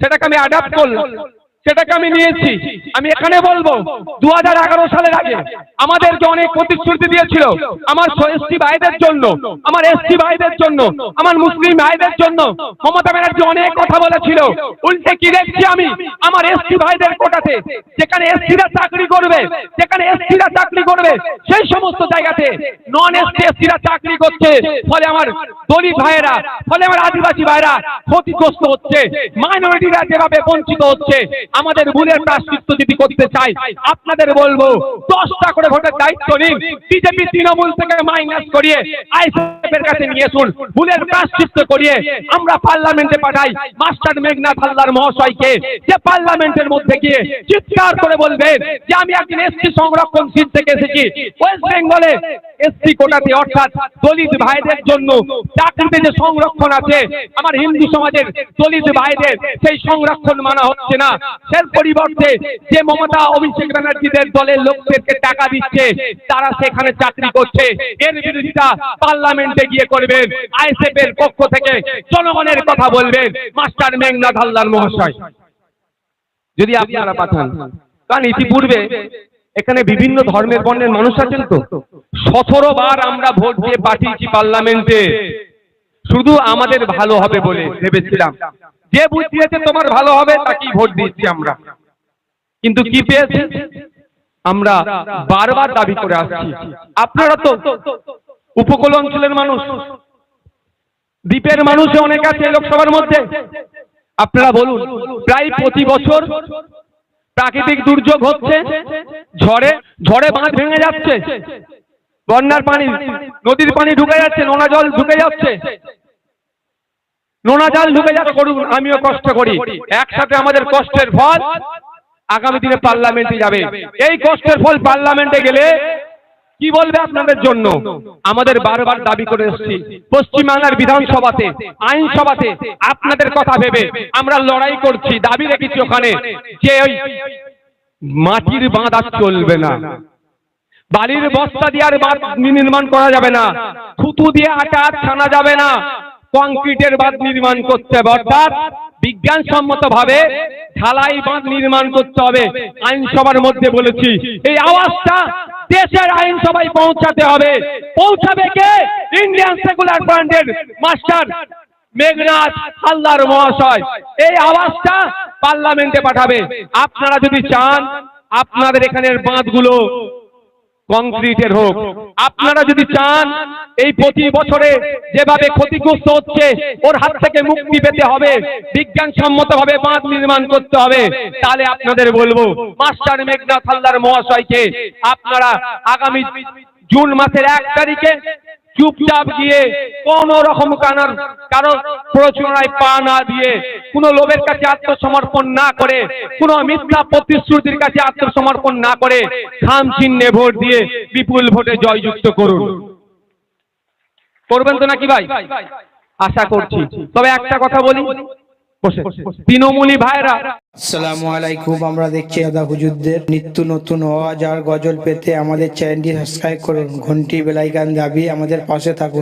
সেটাকে আমি অ্যাডাপ্ট করলাম। সেটাকে আমি নিয়েছি। আমি এখানে বলব দু হাজার এগারো সালের আগে আমাদেরকে অনেক প্রতিশ্রুতি দিয়েছিল আমার এসটি ভাইদের জন্য, আমার এসটি ভাইদের জন্য, আমার মুসলিম ভাইদের জন্য। মমতা ব্যানার্জি অনেক কথা বলেছিল। উল্টে কি দেখছি আমি? আমার এসটি ভাইদের কোটাতে, যেখানে এসটিরা চাকরি করবে, যেখানে এসটিরা চাকরি করবে সেই সমস্ত জায়গাতে নন এসটিএসসিরা চাকরি করছে। ফলে আমার দলিত ভাইয়েরা, ফলে আমার আদিবাসী ভাইয়েরা ক্ষতিগ্রস্ত হচ্ছে। মাইনরিটিরা যেভাবে বঞ্চিত হচ্ছে, আমাদের ভুলের প্রাশ্চিত্য যদি করতে চাই, আপনাদের বলব দশটা করে ভোটের দায়িত্ব নিন। বিজেপি তৃণমূল থেকে মাইনাস করিয়ে আইসিএফের কাছে নিয়ে শুন ভুলের প্রাশ্চিত্য করিয়ে আমরা পার্লামেন্টে পাঠাই মাস্টার মেঘনাথ হালদার মহাশয়কে। যে পার্লামেন্টের মধ্যে গিয়ে চিৎকার করে বলবেন যে আমি একজন এসটি সংরক্ষণ সিট থেকে এসেছি। ওয়েস্ট বেঙ্গলে এসটি কোটাতে, অর্থাৎ দলিত ভাইদের জন্য চাকরিতে যে সংরক্ষণ আছে, আমার হিন্দু সমাজের দলিত ভাইদের সেই সংরক্ষণ মানা হচ্ছে না। এর পরিবর্তে যে মমতা, অভিষেক ব্যানার্জিদের দলের লোকদেরকে টাকা দিচ্ছে, তারা সেখানে চাকরি করছে। এর বিরোধিতা পার্লামেন্টে গিয়ে করবেন আইএসএফ এর পক্ষ থেকে জনগণের কথা বলবেন, মাস্টার মেঘনাথ হালদার মহাশয়। যদি আপনারা পাঠান, কারণ ইতিপূর্বে এখানে বিভিন্ন ধর্মের বর্ণের মানুষ আছেন তো। সতেরো বার আমরা ভোট দিয়ে পাঠিয়েছি পার্লামেন্টে। শুধু আমাদের ভালো হবে বলে ভেবেছিলাম। যে বুঝ দিয়েছে তোমার ভালো হবে, তাকেই ভোট দিচ্ছি আমরা। কিন্তু কি পেয়েছে? আমরা বারবার দাবি করে আসছি। আপনারা তো উপকূল অঞ্চলের মানুষ। দ্বীপের মানুষ অনেক আছে লোকসভার মধ্যে। আপনারা বলুন, প্রায় প্রতি বছর প্রাকৃতিক দুর্যোগ হচ্ছে, ঝড়ে ঝড়ে বাঁধ ভেঙে যাচ্ছে। বন্যার পানি, নদীর পানি ঢুকে যাচ্ছে, নোনা জল ঢুকে যাচ্ছে। নোনা জল ঢুকে যাচ্ছে, করুন, আমিও কষ্ট করি। একসাথে আমাদের কষ্টের ফল আগামী দিনে পার্লামেন্টে যাবে। এই কষ্টের ফল পার্লামেন্টে গেলে কি বলবে আপনাদের জন্য? আমাদের বারবার দাবি করে এসেছি, পশ্চিমবাংলার বিধানসভাতে, আইনসভাতে আপনাদের কথা ভেবে আমরা লড়াই করছি, দাবি রেখেছি ওখানে যে ওই মাটির বাঁধ আর চলবে না। বালির বস্তা দিয়ে আর বাঁধ নির্মাণ করা যাবে না। থুতু দিয়ে আটা ছানা যাবে না। কংক্রিটের বাঁধ নির্মাণ করতে হবে। অর্থাৎ বিজ্ঞানসম্মত ভাবে ঢালাই বাঁধ নির্মাণ করতে হবে। আইনসভার মধ্যে বলেছি। এই আওয়াজটা দেশের আইনসভায় পৌঁছাতে হবে। পৌঁছাবে কে? ইন্ডিয়ান সেকুলার ফ্রন্টের মাস্টার মেঘনাথ হালদার মহাশয়। এই আওয়াজটা পার্লামেন্টে পাঠাবে। আপনারা যদি চান, আপনাদের এখানের বাঁধগুলো কংক্রিটের হোক। আপনারা যদি চান, এই প্রতি বছরে যেভাবে ক্ষতিগ্রস্ত হচ্ছে, ওর হাত থেকে মুক্তি পেতে হবে, বিজ্ঞানসম্মত ভাবে বাঁধ নির্মাণ করতে হবে, তাহলে আপনাদের বলব, মাস্টার মেঘনাথ হালদার মহাশয়কে আপনারা আগামী জুন মাসের এক তারিখে চুপচাপ গিয়ে কোন রকম কানার কারও প্রচনায় পা না দিয়ে, কোন লোভের কাছে আত্মসমর্পণ না করে, কোন মিথ্যা প্রতিশ্রুতির কাছে আত্মসমর্পণ না করে খাম চিহ্নে ভোট দিয়ে বিপুল ভোটে জয়যুক্ত করুন। করবেন তো নাকি ভাই? আশা করছি। তবে একটা কথা বলি। বসে। তৃণমূলী ভাইরা আসসালামু আলাইকুম আমরা দেখছি দাদা হুজুরদের। নিত্য নতুন আওয়াজ আর গজল পেতে আমাদের চ্যানেলটি সাবস্ক্রাইব করুন। ঘন্টি বেলাইকান দাবি আমাদের পাশে থাকুন।